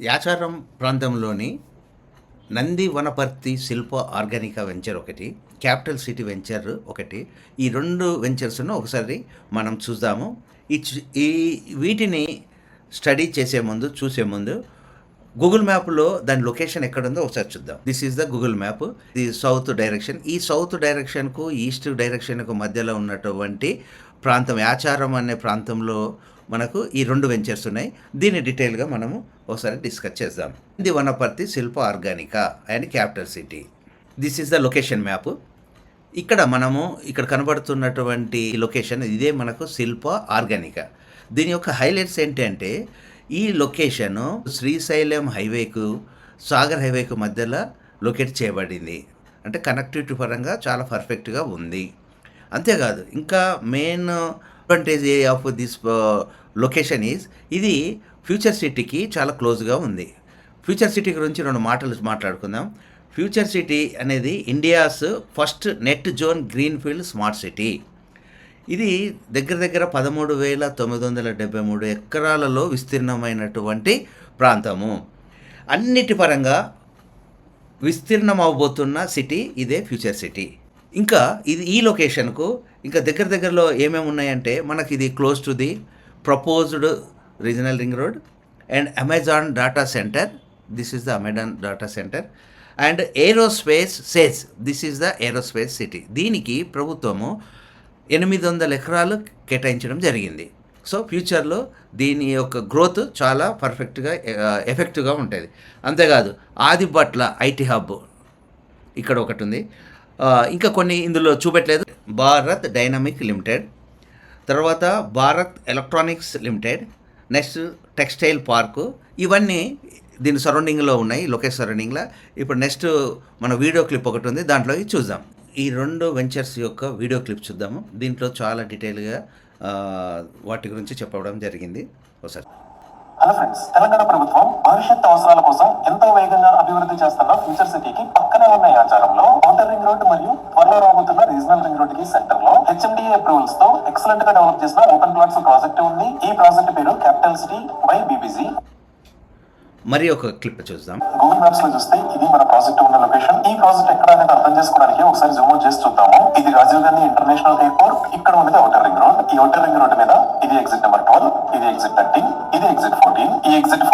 యాచారం ప్రాంతంలోని Nandi Vanaparthi Shilpa Organica venture ఒకటి capital city venture ఒకటి. ఈ రెండు వెంచర్స్ను ఒకసారి మనం చూద్దాము. ఈ ఈ వీటిని స్టడీ చేసే ముందు చూసే ముందు గూగుల్ మ్యాప్లో దాని లొకేషన్ ఎక్కడుందో ఒకసారి చూద్దాం. This is the Google map ఇది సౌత్ డైరెక్షన్ ఈ సౌత్ డైరెక్షన్కు ఈస్ట్ డైరెక్షన్కు మధ్యలో ఉన్నటువంటి ప్రాంతం యాచారం అనే ప్రాంతంలో మనకు ఈ రెండు వెంచర్స్ ఉన్నాయి. దీన్ని డీటెయిల్గా మనము ఒకసారి డిస్కస్ చేద్దాం. ఇది Vanaparthi Shilpa Organica and capital city this is the location map ఇక్కడ మనము ఇక్కడ కనబడుతున్నటువంటి లొకేషన్ ఇదే మనకు శిల్ప ఆర్గానికా దీని యొక్క హైలైట్స్ ఏంటంటే ఈ లొకేషన్ శ్రీశైలం హైవేకు సాగర్ హైవేకు మధ్యలో లొకేట్ చేయబడింది. అంటే కనెక్టివిటీ పరంగా చాలా పర్ఫెక్ట్గా ఉంది. అంతేకాదు ఇంకా main advantage of this location is ఇది ఫ్యూచర్ సిటీకి చాలా క్లోజ్గా ఉంది. ఫ్యూచర్ సిటీ గురించి రెండు మాటలు మాట్లాడుకుందాం. ఫ్యూచర్ సిటీ అనేది India's first net zero green field smart city ఇది దగ్గర దగ్గర పదమూడు వేల తొమ్మిది వందల డెబ్బై మూడు ఎకరాలలో విస్తీర్ణమైనటువంటి ప్రాంతము. అన్నిటి పరంగా విస్తీర్ణం అవబోతున్న సిటీ ఇదే ఫ్యూచర్ సిటీ ఇంకా ఇది ఈ లొకేషన్కు ఇంకా దగ్గర దగ్గరలో ఏమేమి ఉన్నాయంటే మనకి ఇది close to the proposed regional ring road and Amazon data center this is the Amazon data center and aerospace SEZ this is the aerospace city దీనికి ప్రభుత్వము ఎనిమిది వందల ఎకరాలు కేటాయించడం జరిగింది. సో ఫ్యూచర్లో దీని యొక్క గ్రోత్ చాలా పర్ఫెక్ట్గా ఎఫెక్టివ్గా ఉంటుంది. అంతేకాదు ఆదిబట్ల ఐటీ హబ్ ఇక్కడ ఒకటి ఉంది. ఇంకా కొన్ని ఇందులో చూపెట్టలేదు. భారత్ డైనమిక్ లిమిటెడ్ తర్వాత Bharat electronics limited next textile park. ఇవన్నీ దీని సరౌండింగ్లో ఉన్నాయి లొకేషన్ సరౌండింగ్లో. ఇప్పుడు నెక్స్ట్ మన వీడియో క్లిప్ ఒకటి ఉంది దాంట్లో చూద్దాం. ఈ రెండు వెంచర్స్ యొక్క వీడియో క్లిప్ చూద్దాము. దీంట్లో చాలా డీటెయిల్గా వాటి గురించి చెప్పడం జరిగింది. ఒకసారి. హలో ఫ్రెండ్స్ తెలంగాణ ప్రభుత్వం భవిష్యత్ అవసరాల కోసం ఎంతో వేగంగా అభివృద్ధి చేస్తున్న ఫ్యూచర్ సిటీకి పక్కనే ఉన్న ఆచారం. రింగ్ రోడ్ మరియు త్వరలో రాబోతున్న రీజనల్ రింగ్ రోడ్కి సెంటర్లో హెచ్ఎండిఏ అప్రూవల్స్తో ఎక్సలెంట్గా డెవలప్ చేసిన ఓపెన్ ప్లాట్స్ ప్రాజెక్ట్ ఉంది. ఈ ప్రాజెక్ట్ పేరు క్యాపిటల్ సిటీ బై బీబీసీ మరి ఒక క్లిప్ చూద్దాం. గూగుల్ మ్యాప్స్లో చూస్తే ఇది మన ప్రాజెక్ట్ ఉన్న లొకేషన్ ఈ ప్రాజెక్ట్ ఎక్కడ అనేది అర్థం చేసుకోవడానికి ఒకసారి జూమ్ అవుట్ చేసి చూద్దాము. ఇది రాజీవ్ గాంధీ ఇంటర్నేషనల్ ఎయిర్పోర్ట్ ఇక్కడ ఉన్నది ఔటర్ రింగ్ రోడ్ ఈ ఔటర్ రింగ్ రోడ్ మీద ఇది ఎగ్జిట్ నెంబర్ ట్వెల్వ్ ఇది ఎగ్జిట్ థర్టీన్ ఇది ఎగ్జిట్ ఫోర్టీన్ ఈ ఎగ్జిట్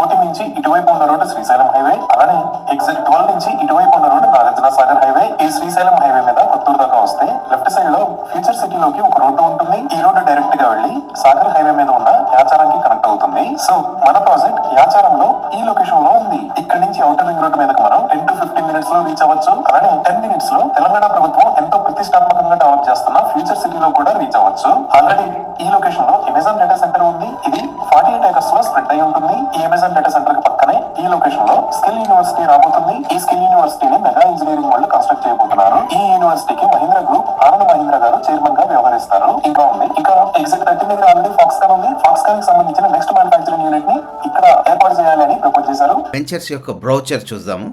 ఇటువైపు ఉన్న రోడ్డు శ్రీశైలం హైవే అలానే ఎగ్జిట్ ట్వెల్వ్ నుంచి ఇటువైపు ఉన్న రోడ్డు నాగార్జున సాగర్ హైవే ఈ శ్రీశైలం హైవే మీద కొత్తూరు దాకా వస్తే లెఫ్ట్ సైడ్లో ఫ్యూచర్ సిటీలోకి ఒక రోడ్డు ఉంటుంది. ఈ రోడ్డు డైరెక్ట్గా వెళ్ళి సాగర్ హైవే మీద ఉన్న యాచారానికి కనెక్ట్ అవుతుంది. సో మన ప్రాజెక్ట్ యాచారంలో ఈ లొకేషన్లో ఉంది. ఇక్కడ నుంచి అవుటర్ రింగ్ రోడ్ మీదకి మనం టెన్ టు ఫిఫ్టీన్ మినిట్స్లో రీచ్ అవ్వచ్చు. అలానే టెన్ మినిట్స్లో తెలంగాణ ప్రభుత్వం ఎంతో ప్రతిష్టాత్మకంగా డెవలప్ చేస్తున్న ఫ్యూచర్ సిటీలో కూడా రీచ్ అవ్వచ్చు. ఆల్రెడీ ఈ లొకేషన్లో అమెజాన్ డేటా సెంటర్ ఉంది. ఇది ఫార్టీ ఎయిట్ ఏకర్స్లో స్ప్రెడ్ అయి ఉంటుంది. ఈ అమెజాన్ డేటా సెంటర్ పక్కనే ఈ లొకేషన్లో స్కిల్ యూనివర్సిటీ రాబోతుంది. ఈ స్కిల్ యూనివర్సిటీని మెగా ఇంజనీరింగ్ వాళ్ళు కన్స్ట్రక్ట్ చేయబోతున్నారు. ఈ యూనివర్సిటీకి మహీంద్ర గ్రూప్ ఆనంద్ మహీంద్ర గారు చైర్మన్గా వ్యవహరిస్తారు. ఇంకా ఉంది ఇక్కడ ఎగ్జిట్ దగ్గర ఆల్రెడీ ఫాక్స్కాన్ ఉంది. ఫాక్స్కాన్కి సంబంధించిన నెక్స్ట్ మ్యానుఫాక్చరింగ్ యూనిట్ని ఇక్కడ ఏర్పాటు చేయాలని ప్రపోజ్ చేశారు. వెంచర్స్ యొక్క బ్రౌచర్ చూద్దాము.